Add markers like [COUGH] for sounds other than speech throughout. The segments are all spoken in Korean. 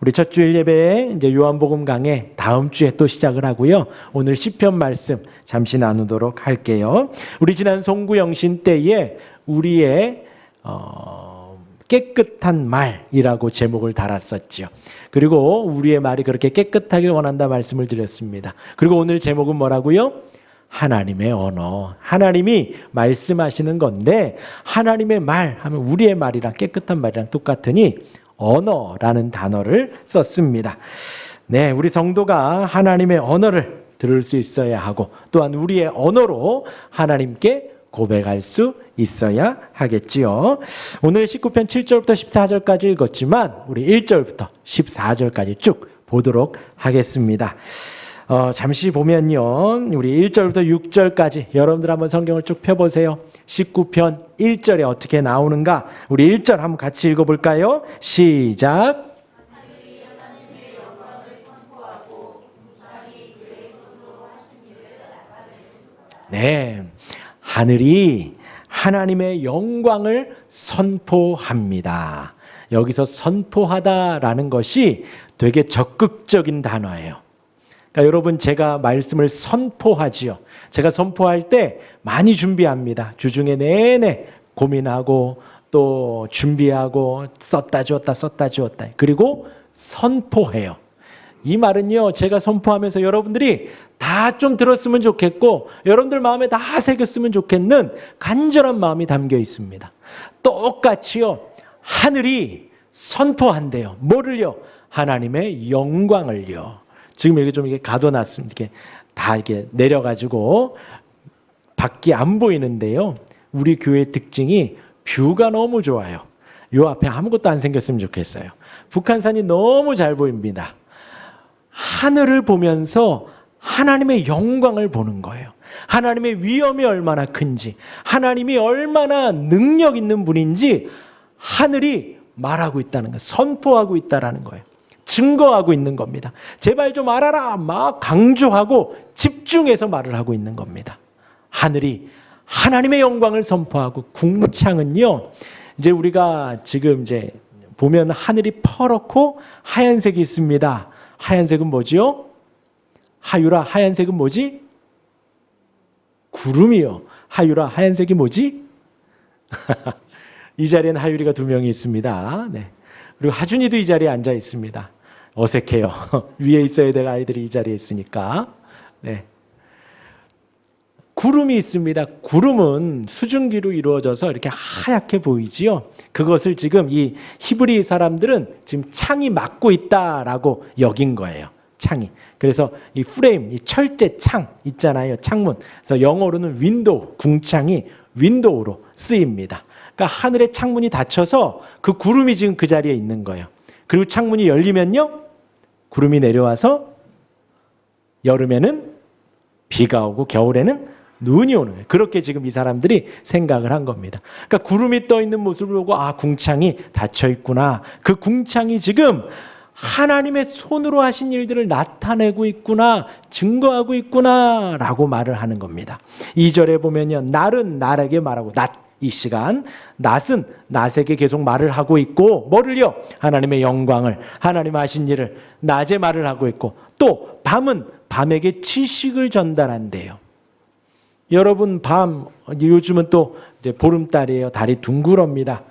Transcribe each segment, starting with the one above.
우리 첫 주일 예배 이제 요한복음 강해 다음 주에 또 시작을 하고요. 오늘 시편 말씀 잠시 나누도록 할게요. 우리 지난 송구영신 때에 우리의 어, 깨끗한 말이라고 제목을 달았었죠. 그리고 우리의 말이 그렇게 깨끗하길 원한다 말씀을 드렸습니다. 그리고 오늘 제목은 뭐라고요? 하나님의 언어. 하나님이 말씀하시는 건데 하나님의 말 하면 우리의 말이랑 깨끗한 말이랑 똑같으니 언어라는 단어를 썼습니다. 네, 우리 성도가 하나님의 언어를 들을 수 있어야 하고 또한 우리의 언어로 하나님께 고백할 수 있어야 하겠지요. 오늘 19편 7절부터 14절까지 읽었지만 우리 1절부터 14절까지 쭉 보도록 하겠습니다. 어, 잠시 보면요. 우리 1절부터 6절까지 여러분들 한번 성경을 쭉 펴보세요. 19편 1절에 어떻게 나오는가? 우리 1절 한번 같이 읽어볼까요? 시작. 네. 하늘이 하나님의 영광을 선포합니다. 여기서 선포하다라는 것이 되게 적극적인 단어예요. 그러니까 여러분 제가 말씀을 선포하지요. 제가 선포할 때 많이 준비합니다. 주중에 내내 고민하고 또 준비하고 썼다 주었다 썼다 주었다. 그리고 선포해요. 이 말은요, 제가 선포하면서 여러분들이 다 좀 들었으면 좋겠고, 여러분들 마음에 다 새겼으면 좋겠는 간절한 마음이 담겨 있습니다. 똑같이요, 하늘이 선포한대요. 뭐를요? 하나님의 영광을요. 지금 여기 좀 이게 가둬놨습니다. 이렇게 다 이렇게 내려가지고 밖이 안 보이는데요. 우리 교회 특징이 뷰가 너무 좋아요. 요 앞에 아무것도 안 생겼으면 좋겠어요. 북한산이 너무 잘 보입니다. 하늘을 보면서 하나님의 영광을 보는 거예요. 하나님의 위엄이 얼마나 큰지, 하나님이 얼마나 능력 있는 분인지 하늘이 말하고 있다는 거, 선포하고 있다라는 거예요. 증거하고 있는 겁니다. 제발 좀 알아라. 막 강조하고 집중해서 말을 하고 있는 겁니다. 하늘이 하나님의 영광을 선포하고 궁창은요. 이제 우리가 지금 이제 보면 하늘이 퍼렇고 하얀색이 있습니다. 하얀색은 뭐지요? 하유라 하얀색은 뭐지? 구름이요. 하유라 하얀색이 뭐지? [LAUGHS] 이 자리에는 하유리가 두 명이 있습니다. 네. 그리고 하준이도 이 자리에 앉아 있습니다. 어색해요. [LAUGHS] 위에 있어야 될 아이들이 이 자리에 있으니까. 네. 구름이 있습니다. 구름은 수증기로 이루어져서 이렇게 하얗게 보이지요. 그것을 지금 이 히브리 사람들은 지금 창이 막고 있다라고 여긴 거예요. 창이. 그래서 이 프레임, 이 철제 창 있잖아요. 창문. 그래서 영어로는 윈도우, 궁창이 윈도우로 쓰입니다. 그러니까 하늘의 창문이 닫혀서 그 구름이 지금 그 자리에 있는 거예요. 그리고 창문이 열리면요. 구름이 내려와서 여름에는 비가 오고 겨울에는 눈이 오는 거예요. 그렇게 지금 이 사람들이 생각을 한 겁니다. 그러니까 구름이 떠 있는 모습을 보고 아 궁창이 닫혀 있구나. 그 궁창이 지금 하나님의 손으로 하신 일들을 나타내고 있구나, 증거하고 있구나라고 말을 하는 겁니다. 2절에 보면요. 날은 날에게 말하고 낮 이 시간 낮은 낮에게 계속 말을 하고 있고 뭐를요? 하나님의 영광을 하나님 하신 일을 낮에 말을 하고 있고 또 밤은 밤에게 지식을 전달한대요. 여러분 밤 요즘은 또 이제 보름달이에요. 달이 둥그럽니다.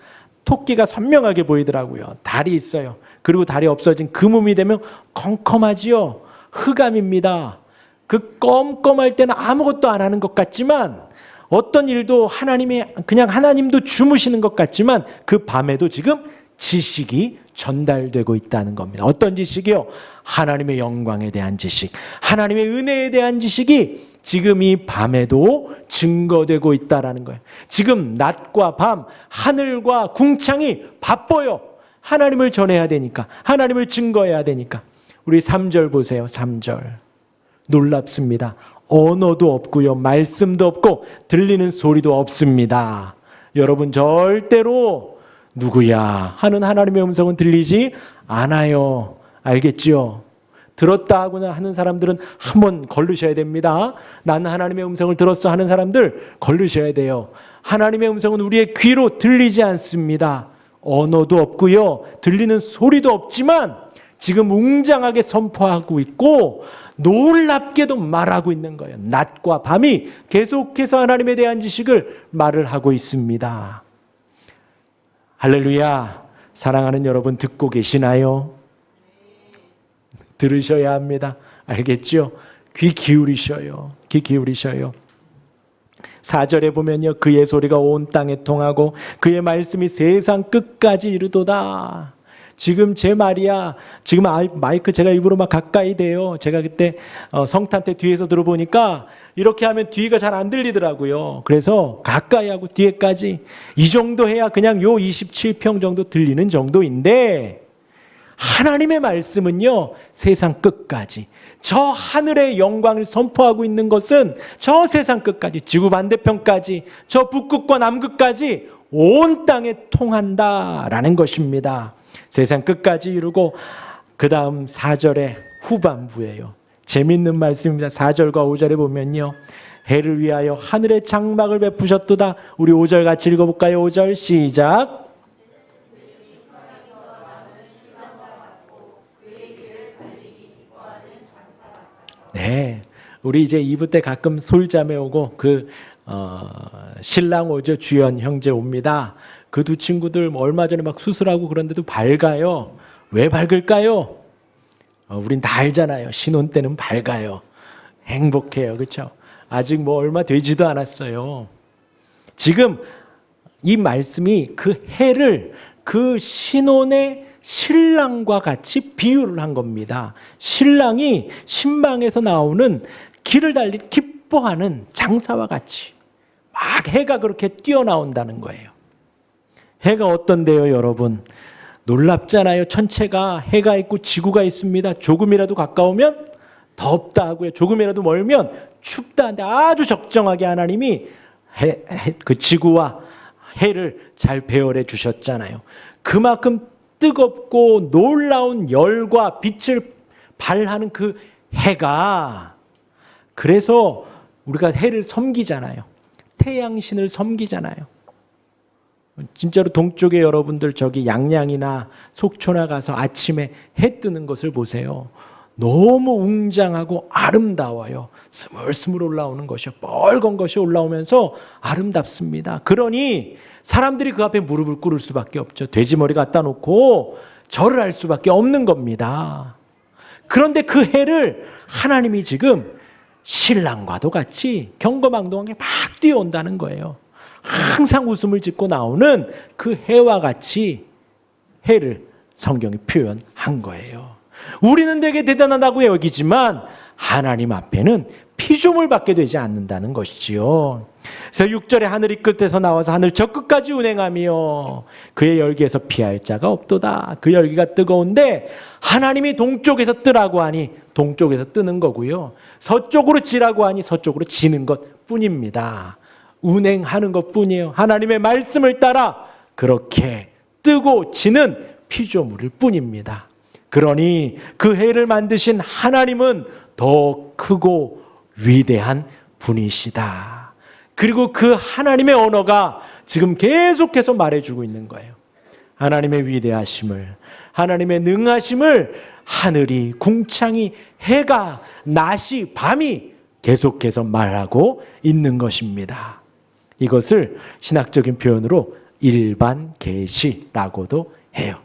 토끼가 선명하게 보이더라고요. 달이 있어요. 그리고 달이 없어진 금음이 되면 컴컴하지요. 흑암입니다. 그 껌껌할 때는 아무것도 안 하는 것 같지만 어떤 일도 하나님이 그냥 하나님도 주무시는 것 같지만 그 밤에도 지금 지식이 전달되고 있다는 겁니다. 어떤 지식이요? 하나님의 영광에 대한 지식, 하나님의 은혜에 대한 지식이 지금 이 밤에도 증거되고 있다라는 거예요. 지금 낮과 밤, 하늘과 궁창이 바빠요. 하나님을 전해야 되니까, 하나님을 증거해야 되니까. 우리 3절 보세요. 3절. 놀랍습니다. 언어도 없고요. 말씀도 없고 들리는 소리도 없습니다. 여러분 절대로 누구야 하는 하나님의 음성은 들리지 않아요. 알겠지요? 들었다 하거나 하는 사람들은 한 번 걸르셔야 됩니다. 나는 하나님의 음성을 들었어 하는 사람들 걸르셔야 돼요. 하나님의 음성은 우리의 귀로 들리지 않습니다. 언어도 없고요. 들리는 소리도 없지만 지금 웅장하게 선포하고 있고 놀랍게도 말하고 있는 거예요. 낮과 밤이 계속해서 하나님에 대한 지식을 말을 하고 있습니다. 할렐루야. 사랑하는 여러분 듣고 계시나요? 들으셔야 합니다. 알겠죠? 귀 기울이셔요. 귀 기울이셔요. 4절에 보면요. 그의 소리가 온 땅에 통하고 그의 말씀이 세상 끝까지 이르도다. 지금 제 말이야. 지금 마이크 제가 입으로 막 가까이 대요. 제가 그때 어, 성탄 때 뒤에서 들어보니까 이렇게 하면 뒤가 잘 안 들리더라고요. 그래서 가까이 하고 뒤에까지 이 정도 해야 그냥 요 27평 정도 들리는 정도인데 하나님의 말씀은요, 세상 끝까지. 저 하늘의 영광을 선포하고 있는 것은 저 세상 끝까지, 지구 반대편까지, 저 북극과 남극까지 온 땅에 통한다라는 것입니다. 세상 끝까지 이루고, 그 다음 4절의 후반부예요. 재밌는 말씀입니다. 4절과 5절에 보면요. 해를 위하여 하늘의 장막을 베푸셨도다. 우리 5절 같이 읽어볼까요? 5절 시작. 네. 우리 이제 2부 때 가끔 솔자매 오고 그 어, 신랑 오죠 주연 형제 옵니다. 그 두 친구들 뭐 얼마 전에 막 수술하고 그런데도 밝아요. 왜 밝을까요? 어, 우린 다 알잖아요. 신혼 때는 밝아요. 행복해요. 그렇죠? 아직 뭐 얼마 되지도 않았어요. 지금 이 말씀이 그 해를 그 신혼의 신랑과 같이 비유를 한 겁니다. 신랑이 신방에서 나오는 길을 달리 기뻐하는 장사와 같이 막 해가 그렇게 뛰어나온다는 거예요. 해가 어떤데요, 여러분? 놀랍잖아요. 천체가 해가 있고 지구가 있습니다. 조금이라도 가까우면 덥다 하고요. 조금이라도 멀면 춥다 한데 아주 적정하게 하나님이 해, 해, 그 지구와 해를 잘 배열해 주셨잖아요. 그만큼 뜨겁고 놀라운 열과 빛을 발하는 그 해가 그래서 우리가 해를 섬기잖아요. 태양신을 섬기잖아요. 진짜로 동쪽에 여러분들 저기 양양이나 속초나 가서 아침에 해 뜨는 것을 보세요. 너무 웅장하고 아름다워요. 스물스물 올라오는 것이요. 뻘건 것이 올라오면서 아름답습니다. 그러니 사람들이 그 앞에 무릎을 꿇을 수밖에 없죠. 돼지머리 갖다 놓고 절을 할 수밖에 없는 겁니다. 그런데 그 해를 하나님이 지금 신랑과도 같이 경거망동하게 막 뛰어온다는 거예요. 항상 웃음을 짓고 나오는 그 해와 같이 해를 성경이 표현한 거예요. 우리는 되게 대단하다고 여기지만 하나님 앞에는 피조물 받게 되지 않는다는 것이지요. 그래서 6절에 하늘이 끝에서 나와서 하늘 저 끝까지 운행하며 그의 열기에서 피할 자가 없도다. 그 열기가 뜨거운데 하나님이 동쪽에서 뜨라고 하니 동쪽에서 뜨는 거고요. 서쪽으로 지라고 하니 서쪽으로 지는 것 뿐입니다. 운행하는 것 뿐이에요. 하나님의 말씀을 따라 그렇게 뜨고 지는 피조물일 뿐입니다. 그러니 그 해를 만드신 하나님은 더 크고 위대한 분이시다. 그리고 그 하나님의 언어가 지금 계속해서 말해주고 있는 거예요. 하나님의 위대하심을, 하나님의 능하심을 하늘이, 궁창이, 해가, 낮이, 밤이 계속해서 말하고 있는 것입니다. 이것을 신학적인 표현으로 일반 계시라고도 해요.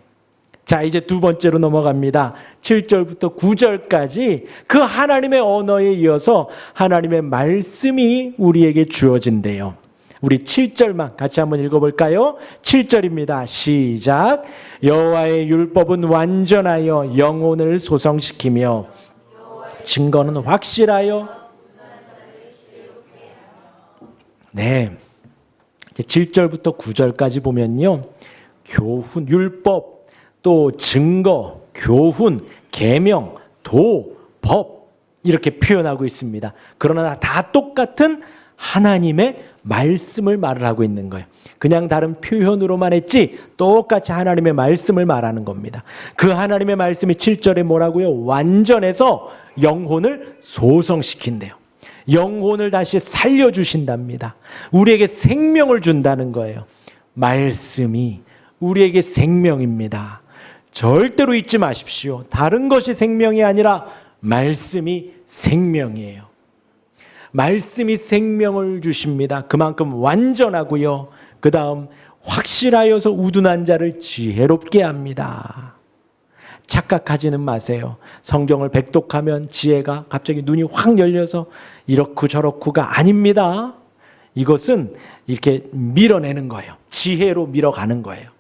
자, 이제 두 번째로 넘어갑니다. 7절부터 9절까지 그 하나님의 언어에 이어서 하나님의 말씀이 우리에게 주어진대요. 우리 7절만 같이 한번 읽어볼까요? 7절입니다. 시작. 여호와의 율법은 완전하여 영혼을 소성시키며 증거는 확실하여 네. 이제 7절부터 9절까지 보면요. 교훈, 율법, 또 증거, 교훈, 계명, 도, 법 이렇게 표현하고 있습니다. 그러나 다 똑같은 하나님의 말씀을 말을 하고 있는 거예요. 그냥 다른 표현으로만 했지 똑같이 하나님의 말씀을 말하는 겁니다. 그 하나님의 말씀이 7절에 뭐라고요? 완전해서 영혼을 소성시킨대요. 영혼을 다시 살려주신답니다. 우리에게 생명을 준다는 거예요. 말씀이 우리에게 생명입니다. 절대로 잊지 마십시오. 다른 것이 생명이 아니라 말씀이 생명이에요. 말씀이 생명을 주십니다. 그만큼 완전하고요. 그 다음 확실하여서 우둔한 자를 지혜롭게 합니다. 착각하지는 마세요. 성경을 백독하면 지혜가 갑자기 눈이 확 열려서 이렇고 저렇고가 아닙니다. 이것은 이렇게 밀어내는 거예요. 지혜로 밀어가는 거예요.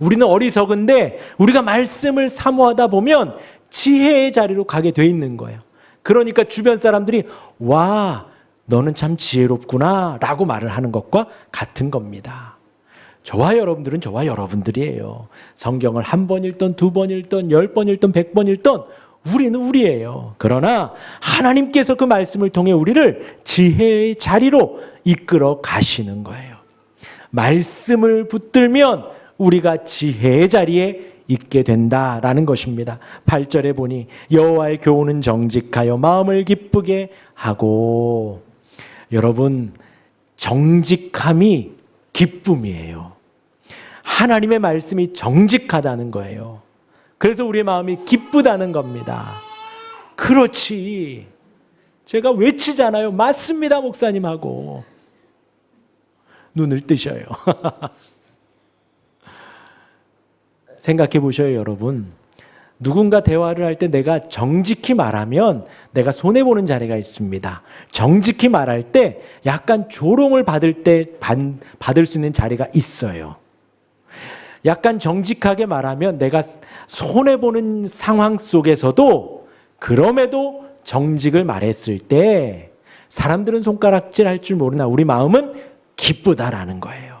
우리는 어리석은데 우리가 말씀을 사모하다 보면 지혜의 자리로 가게 돼 있는 거예요. 그러니까 주변 사람들이 와, 너는 참 지혜롭구나 라고 말을 하는 것과 같은 겁니다. 저와 여러분들은 저와 여러분들이에요. 성경을 한 번 읽던 두 번 읽던 열 번 읽던 백 번 읽던 우리는 우리예요. 그러나 하나님께서 그 말씀을 통해 우리를 지혜의 자리로 이끌어 가시는 거예요. 말씀을 붙들면 우리가 지혜의 자리에 있게 된다라는 것입니다. 8절에 보니 여호와의 교훈은 정직하여 마음을 기쁘게 하고 여러분 정직함이 기쁨이에요. 하나님의 말씀이 정직하다는 거예요. 그래서 우리의 마음이 기쁘다는 겁니다. 그렇지. 제가 외치잖아요. 맞습니다, 목사님하고. 눈을 뜨셔요. [LAUGHS] 생각해 보셔요, 여러분. 누군가 대화를 할 때 내가 정직히 말하면 내가 손해보는 자리가 있습니다. 정직히 말할 때 약간 조롱을 받을 때 받을 수 있는 자리가 있어요. 약간 정직하게 말하면 내가 손해보는 상황 속에서도 그럼에도 정직을 말했을 때 사람들은 손가락질 할 줄 모르나 우리 마음은 기쁘다라는 거예요.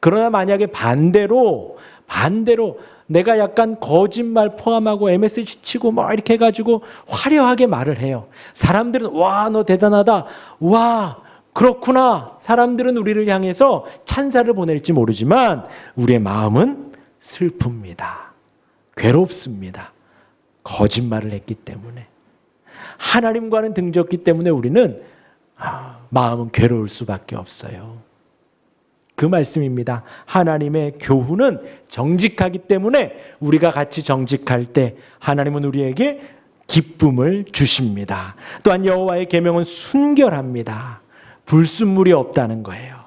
그러나 만약에 반대로 반대로 내가 약간 거짓말 포함하고 MSG 치고 막 이렇게 해가지고 화려하게 말을 해요. 사람들은 와, 너 대단하다. 와, 그렇구나. 사람들은 우리를 향해서 찬사를 보낼지 모르지만 우리의 마음은 슬픕니다. 괴롭습니다. 거짓말을 했기 때문에. 하나님과는 등졌기 때문에 우리는 아, 마음은 괴로울 수밖에 없어요. 그 말씀입니다. 하나님의 교훈은 정직하기 때문에 우리가 같이 정직할 때 하나님은 우리에게 기쁨을 주십니다. 또한 여호와의 계명은 순결합니다. 불순물이 없다는 거예요.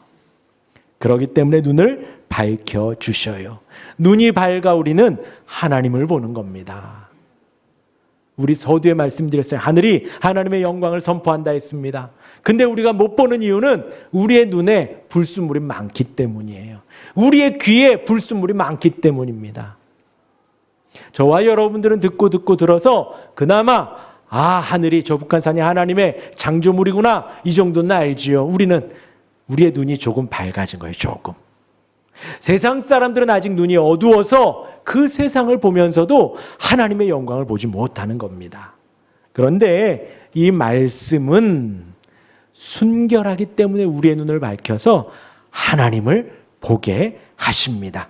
그러기 때문에 눈을 밝혀 주셔요. 눈이 밝아 우리는 하나님을 보는 겁니다. 우리 서두에 말씀드렸어요. 하늘이 하나님의 영광을 선포한다 했습니다. 근데 우리가 못 보는 이유는 우리의 눈에 불순물이 많기 때문이에요. 우리의 귀에 불순물이 많기 때문입니다. 저와 여러분들은 듣고 듣고 들어서 그나마 아, 하늘이 저 북한산이 하나님의 창조물이구나. 이 정도는 알지요. 우리는 우리의 눈이 조금 밝아진 거예요. 조금. 세상 사람들은 아직 눈이 어두워서 그 세상을 보면서도 하나님의 영광을 보지 못하는 겁니다. 그런데 이 말씀은 순결하기 때문에 우리의 눈을 밝혀서 하나님을 보게 하십니다.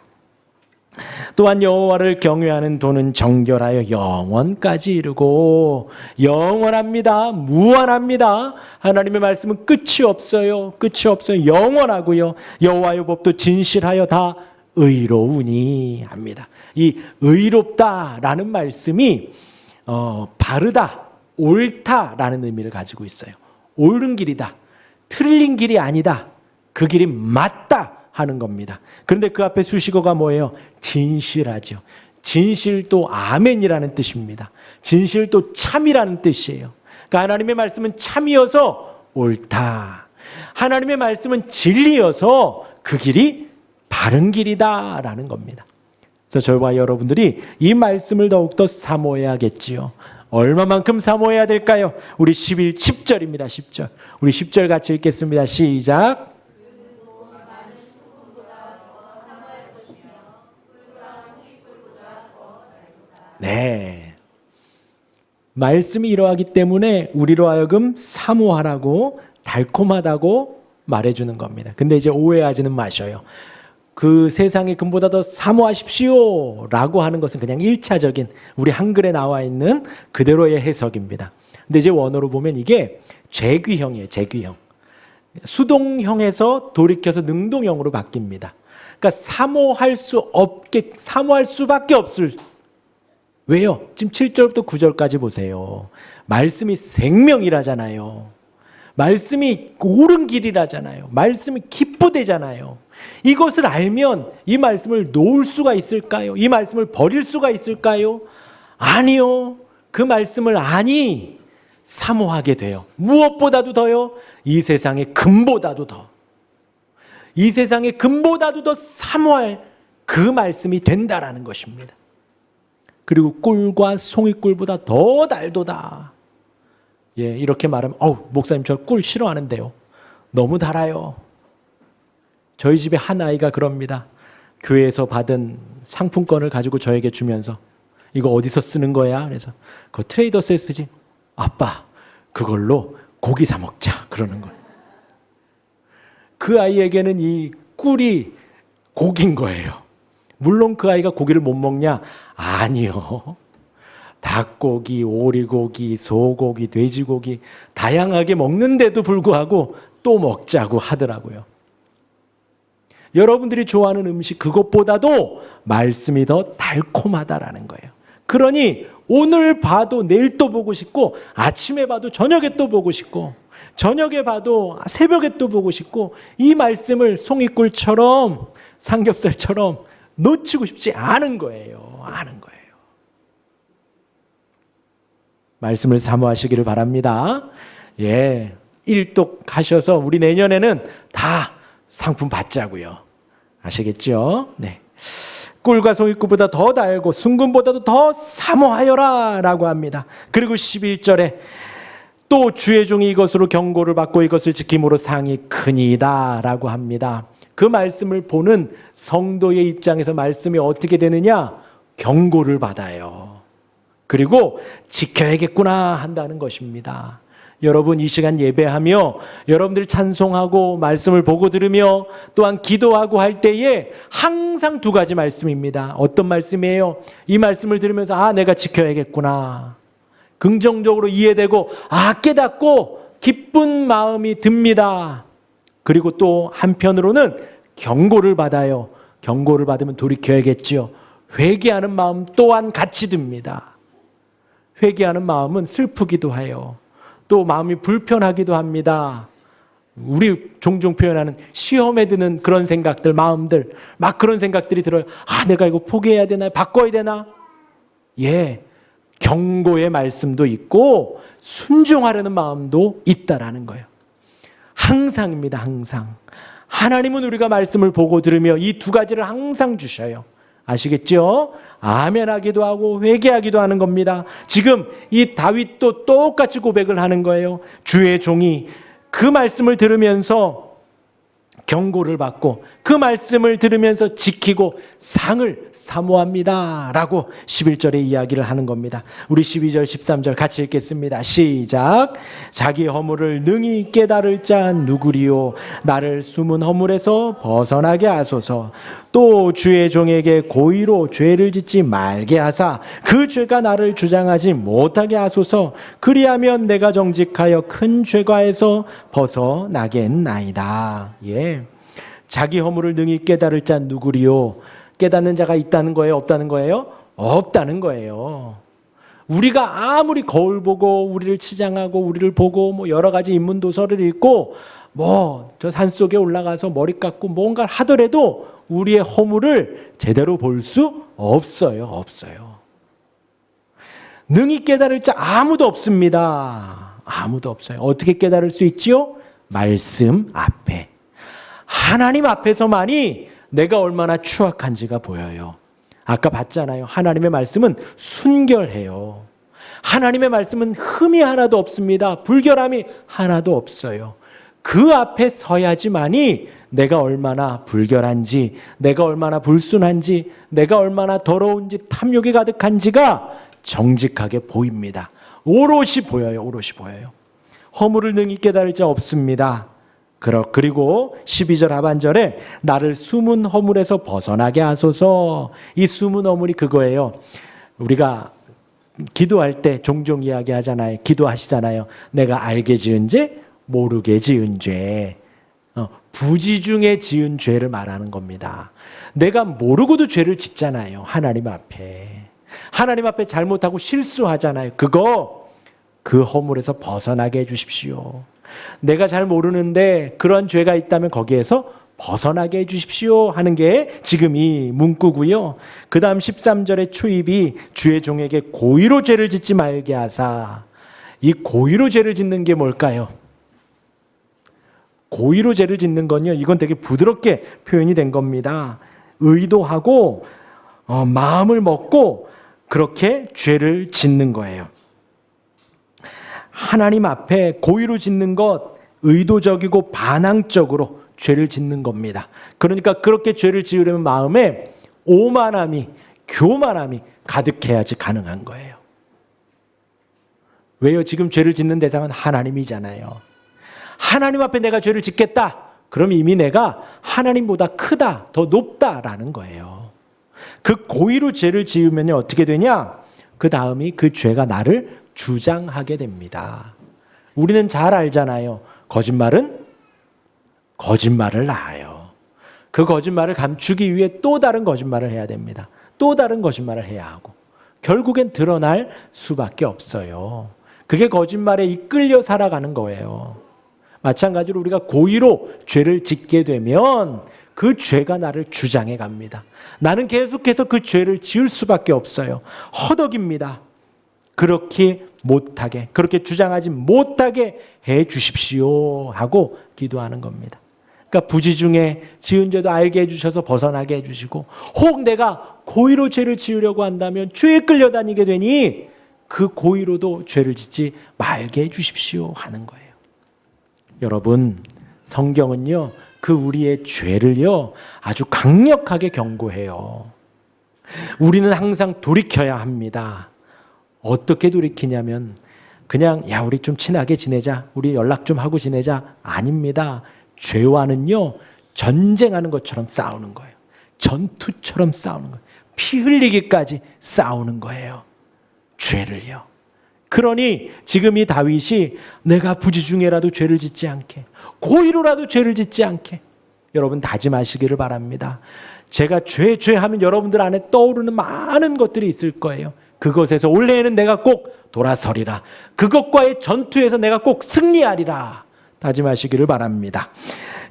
또한 여호와를 경외하는 도는 정결하여 영원까지 이르고 영원합니다. 무한합니다. 하나님의 말씀은 끝이 없어요. 끝이 없어요. 영원하고요. 여호와의 법도 진실하여 다 의로우니 합니다. 이 의롭다라는 말씀이 어, 바르다, 옳다라는 의미를 가지고 있어요. 옳은 길이다. 틀린 길이 아니다. 그 길이 맞다. 하는 겁니다. 그런데 그 앞에 수식어가 뭐예요? 진실하죠. 진실도 아멘이라는 뜻입니다. 진실도 참이라는 뜻이에요. 그러니까 하나님의 말씀은 참이어서 옳다. 하나님의 말씀은 진리여서 그 길이 바른 길이다라는 겁니다. 그래서 저와 여러분들이 이 말씀을 더욱더 사모해야겠지요. 얼마만큼 사모해야 될까요? 우리 11, 10절입니다. 10절. 우리 10절 같이 읽겠습니다. 시작. 네. 말씀이 이러하기 때문에 우리로 하여금 사모하라고 달콤하다고 말해주는 겁니다. 근데 이제 오해하지는 마셔요. 그 세상의 금보다 더 사모하십시오 라고 하는 것은 그냥 일차적인 우리 한글에 나와 있는 그대로의 해석입니다. 근데 이제 원어로 보면 이게 재귀형이에요. 재귀형. 수동형에서 돌이켜서 능동형으로 바뀝니다. 그러니까 사모할 수 없게 사모할 수밖에 없을 왜요? 지금 7절부터 9절까지 보세요. 말씀이 생명이라잖아요. 말씀이 옳은 길이라잖아요. 말씀이 기쁘대잖아요. 이것을 알면 이 말씀을 놓을 수가 있을까요? 이 말씀을 버릴 수가 있을까요? 아니요. 그 말씀을 아니 사모하게 돼요. 무엇보다도 더요. 이 세상의 금보다도 더. 이 세상의 금보다도 더 사모할 그 말씀이 된다라는 것입니다. 그리고 꿀과 송이꿀보다 더 달도다. 예, 이렇게 말하면 어우, 목사님 저 꿀 싫어하는데요. 너무 달아요. 저희 집에 한 아이가 그럽니다. 교회에서 받은 상품권을 가지고 저에게 주면서 이거 어디서 쓰는 거야? 그래서 그 트레이더스에 쓰지. 아빠, 그걸로 고기 사 먹자. 그러는 거예요. 그 아이에게는 이 꿀이 고기인 거예요. 물론 그 아이가 고기를 못 먹냐? 아니요. 닭고기, 오리고기, 소고기, 돼지고기 다양하게 먹는데도 불구하고 또 먹자고 하더라고요. 여러분들이 좋아하는 음식 그것보다도 말씀이 더 달콤하다라는 거예요. 그러니 오늘 봐도 내일 또 보고 싶고 아침에 봐도 저녁에 또 보고 싶고 저녁에 봐도 새벽에 또 보고 싶고 이 말씀을 송이꿀처럼 삼겹살처럼 놓치고 싶지 않은 거예요. 아는 거예요. 말씀을 사모하시기를 바랍니다. 예. 일독 하셔서 우리 내년에는 다 상품 받자고요. 아시겠죠? 네. 꿀과 송이꿀보다 더 달고 순금보다도 더 사모하여라 라고 합니다. 그리고 11절에 또 주의 종이 이것으로 경고를 받고 이것을 지킴으로 상이 크니이다 라고 합니다. 그 말씀을 보는 성도의 입장에서 말씀이 어떻게 되느냐? 경고를 받아요. 그리고 지켜야겠구나 한다는 것입니다. 여러분 이 시간 예배하며 여러분들 찬송하고 말씀을 보고 들으며 또한 기도하고 할 때에 항상 두 가지 말씀입니다. 어떤 말씀이에요? 이 말씀을 들으면서 아 내가 지켜야겠구나. 긍정적으로 이해되고 아 깨닫고 기쁜 마음이 듭니다. 그리고 또 한편으로는 경고를 받아요. 경고를 받으면 돌이켜야겠지요. 회개하는 마음 또한 같이 듭니다. 회개하는 마음은 슬프기도 해요. 또 마음이 불편하기도 합니다. 우리 종종 표현하는 시험에 드는 그런 생각들, 마음들, 막 그런 생각들이 들어요. 아, 내가 이거 포기해야 되나? 바꿔야 되나? 예. 경고의 말씀도 있고 순종하려는 마음도 있다라는 거예요. 항상입니다, 항상. 하나님은 우리가 말씀을 보고 들으며 이 두 가지를 항상 주셔요. 아시겠죠? 아멘하기도 하고 회개하기도 하는 겁니다. 지금 이 다윗도 똑같이 고백을 하는 거예요. 주의 종이 그 말씀을 들으면서 경고를 받고 그 말씀을 들으면서 지키고 상을 사모합니다. 라고 11절에 이야기를 하는 겁니다. 우리 12절, 13절 같이 읽겠습니다. 시작. 자기 허물을 능히 깨달을 자 누구리요? 나를 숨은 허물에서 벗어나게 하소서. 또 주의 종에게 고의로 죄를 짓지 말게 하사 그 죄가 나를 주장하지 못하게 하소서. 그리하면 내가 정직하여 큰 죄가에서 벗어나겠나이다. 예. 자기 허물을 능히 깨달을 자 누구리요? 깨닫는 자가 있다는 거예요? 없다는 거예요? 없다는 거예요. 우리가 아무리 거울 보고 우리를 치장하고 우리를 보고 뭐 여러 가지 인문 도서를 읽고 뭐 저 산속에 올라가서 머리 깎고 뭔가를 하더라도 우리의 허물을 제대로 볼 수 없어요. 없어요. 능히 깨달을 자 아무도 없습니다. 아무도 없어요. 어떻게 깨달을 수 있지요? 말씀 앞에. 하나님 앞에서만이 내가 얼마나 추악한지가 보여요. 아까 봤잖아요. 하나님의 말씀은 순결해요. 하나님의 말씀은 흠이 하나도 없습니다. 불결함이 하나도 없어요. 그 앞에 서야지만이 내가 얼마나 불결한지, 내가 얼마나 불순한지, 내가 얼마나 더러운지, 탐욕이 가득한지가 정직하게 보입니다. 오롯이 보여요. 오롯이 보여요. 허물을 능히 깨달을 자 없습니다. 그리고 12절 하반절에 나를 숨은 허물에서 벗어나게 하소서. 이 숨은 허물이 그거예요. 우리가 기도할 때 종종 이야기하잖아요. 기도하시잖아요. 내가 알게 지은 죄, 모르게 지은 죄. 어, 부지 중에 지은 죄를 말하는 겁니다. 내가 모르고도 죄를 짓잖아요. 하나님 앞에. 하나님 앞에 잘못하고 실수하잖아요. 그거 그 허물에서 벗어나게 해 주십시오. 내가 잘 모르는데 그런 죄가 있다면 거기에서 벗어나게 해 주십시오 하는 게 지금 이 문구고요. 그 다음 13절의 초입이 주의 종에게 고의로 죄를 짓지 말게 하사 이 고의로 죄를 짓는 게 뭘까요? 고의로 죄를 짓는 건요. 이건 되게 부드럽게 표현이 된 겁니다. 의도하고 어, 마음을 먹고 그렇게 죄를 짓는 거예요. 하나님 앞에 고의로 짓는 것 의도적이고 반항적으로 죄를 짓는 겁니다. 그러니까 그렇게 죄를 지으려면 마음에 오만함이 교만함이 가득해야지 가능한 거예요. 왜요? 지금 죄를 짓는 대상은 하나님이잖아요. 하나님 앞에 내가 죄를 짓겠다. 그럼 이미 내가 하나님보다 크다, 더 높다라는 거예요. 그 고의로 죄를 지으면 어떻게 되냐? 그 다음이 그 죄가 나를 주장하게 됩니다. 우리는 잘 알잖아요. 거짓말은 거짓말을 낳아요. 그 거짓말을 감추기 위해 또 다른 거짓말을 해야 됩니다. 또 다른 거짓말을 해야 하고. 결국엔 드러날 수밖에 없어요. 그게 거짓말에 이끌려 살아가는 거예요. 마찬가지로 우리가 고의로 죄를 짓게 되면 그 죄가 나를 주장해 갑니다. 나는 계속해서 그 죄를 지을 수밖에 없어요. 허덕입니다. 그렇게 못하게, 그렇게 주장하지 못하게 해 주십시오. 하고 기도하는 겁니다. 그러니까 부지 중에 지은 죄도 알게 해주셔서 벗어나게 해주시고, 혹 내가 고의로 죄를 지으려고 한다면 죄에 끌려다니게 되니 그 고의로도 죄를 짓지 말게 해주십시오. 하는 거예요. 여러분, 성경은요, 그 우리의 죄를요, 아주 강력하게 경고해요. 우리는 항상 돌이켜야 합니다. 어떻게 돌이키냐면, 그냥, 야, 우리 좀 친하게 지내자. 우리 연락 좀 하고 지내자. 아닙니다. 죄와는요, 전쟁하는 것처럼 싸우는 거예요. 전투처럼 싸우는 거예요. 피 흘리기까지 싸우는 거예요. 죄를요. 그러니 지금 이 다윗이 내가 부지 중에라도 죄를 짓지 않게 고의로라도 죄를 짓지 않게 여러분 다짐하시기를 바랍니다. 제가 죄, 죄 하면 여러분들 안에 떠오르는 많은 것들이 있을 거예요. 그것에서 올해에는 내가 꼭 돌아서리라. 그것과의 전투에서 내가 꼭 승리하리라. 다짐하시기를 바랍니다.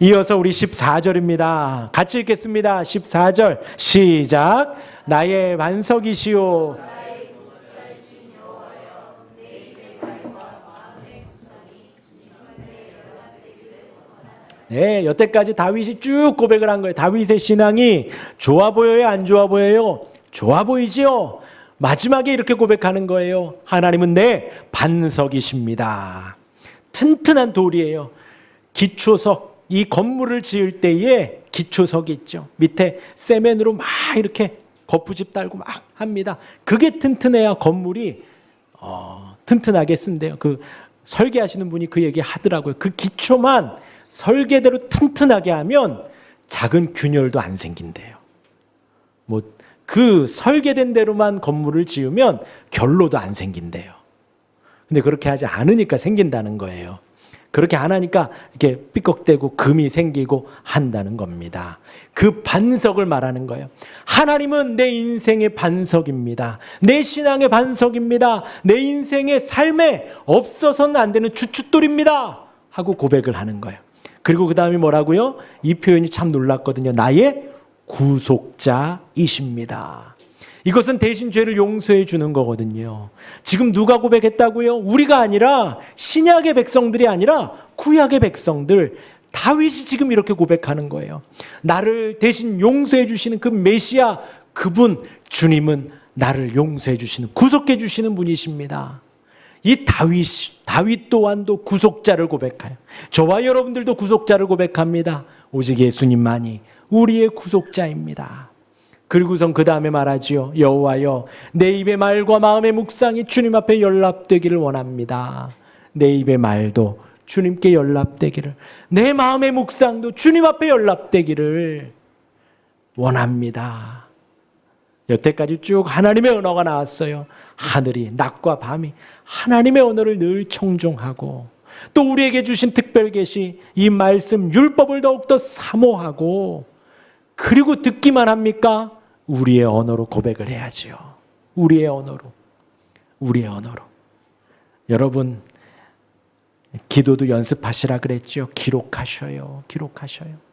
이어서 우리 14절입니다. 같이 읽겠습니다. 14절 시작. 나의 반석이시오. 네, 여태까지 다윗이 쭉 고백을 한 거예요. 다윗의 신앙이 좋아 보여요, 안 좋아 보여요? 좋아 보이지요. 마지막에 이렇게 고백하는 거예요. 하나님은 내 반석이십니다. 튼튼한 돌이에요. 기초석, 이 건물을 지을 때에 기초석이 있죠. 밑에 세멘으로 막 이렇게 거푸집 달고 막 합니다. 그게 튼튼해야 건물이 어, 튼튼하게 쓴대요. 그 설계하시는 분이 그 얘기 하더라고요. 그 기초만 설계대로 튼튼하게 하면 작은 균열도 안 생긴대요. 뭐 그 설계된 대로만 건물을 지으면 결로도 안 생긴대요. 근데 그렇게 하지 않으니까 생긴다는 거예요. 그렇게 안 하니까 이렇게 삐걱대고 금이 생기고 한다는 겁니다. 그 반석을 말하는 거예요. 하나님은 내 인생의 반석입니다. 내 신앙의 반석입니다. 내 인생의 삶에 없어서는 안 되는 주춧돌입니다. 하고 고백을 하는 거예요. 그리고 그 다음에 뭐라고요? 이 표현이 참 놀랐거든요. 나의 구속자이십니다. 이것은 대신 죄를 용서해 주는 거거든요. 지금 누가 고백했다고요? 우리가 아니라 신약의 백성들이 아니라 구약의 백성들 다윗이 지금 이렇게 고백하는 거예요. 나를 대신 용서해 주시는 그 메시아 그분 주님은 나를 용서해 주시는 구속해 주시는 분이십니다. 이 다윗 다윗 또한도 구속자를 고백해요. 저와 여러분들도 구속자를 고백합니다. 오직 예수님만이 우리의 구속자입니다. 그리고선 그 다음에 말하지요. 여호와여, 내 입의 말과 마음의 묵상이 주님 앞에 연락되기를 원합니다. 내 입의 말도 주님께 연락되기를, 내 마음의 묵상도 주님 앞에 연락되기를 원합니다. 여태까지 쭉 하나님의 언어가 나왔어요. 하늘이 낮과 밤이 하나님의 언어를 늘 청종하고 또 우리에게 주신 특별 계시 이 말씀 율법을 더욱더 사모하고 그리고 듣기만 합니까? 우리의 언어로 고백을 해야지요. 우리의 언어로. 우리의 언어로. 여러분, 기도도 연습하시라 그랬죠. 기록하셔요. 기록하셔요.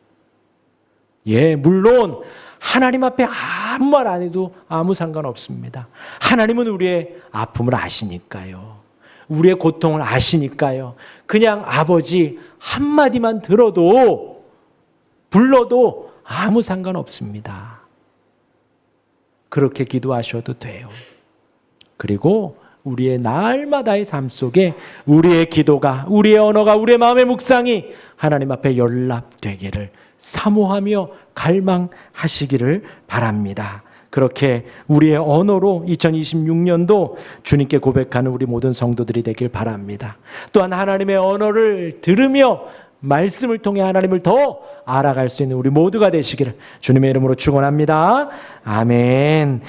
예, 물론 하나님 앞에 아무 말 안 해도 아무 상관없습니다. 하나님은 우리의 아픔을 아시니까요. 우리의 고통을 아시니까요. 그냥 아버지 한마디만 들어도 불러도 아무 상관없습니다. 그렇게 기도하셔도 돼요. 그리고 우리의 날마다의 삶 속에 우리의 기도가, 우리의 언어가, 우리의 마음의 묵상이 하나님 앞에 연락되기를 사모하며 갈망하시기를 바랍니다. 그렇게 우리의 언어로 2026년도 주님께 고백하는 우리 모든 성도들이 되길 바랍니다. 또한 하나님의 언어를 들으며 말씀을 통해 하나님을 더 알아갈 수 있는 우리 모두가 되시기를 주님의 이름으로 축원합니다. 아멘.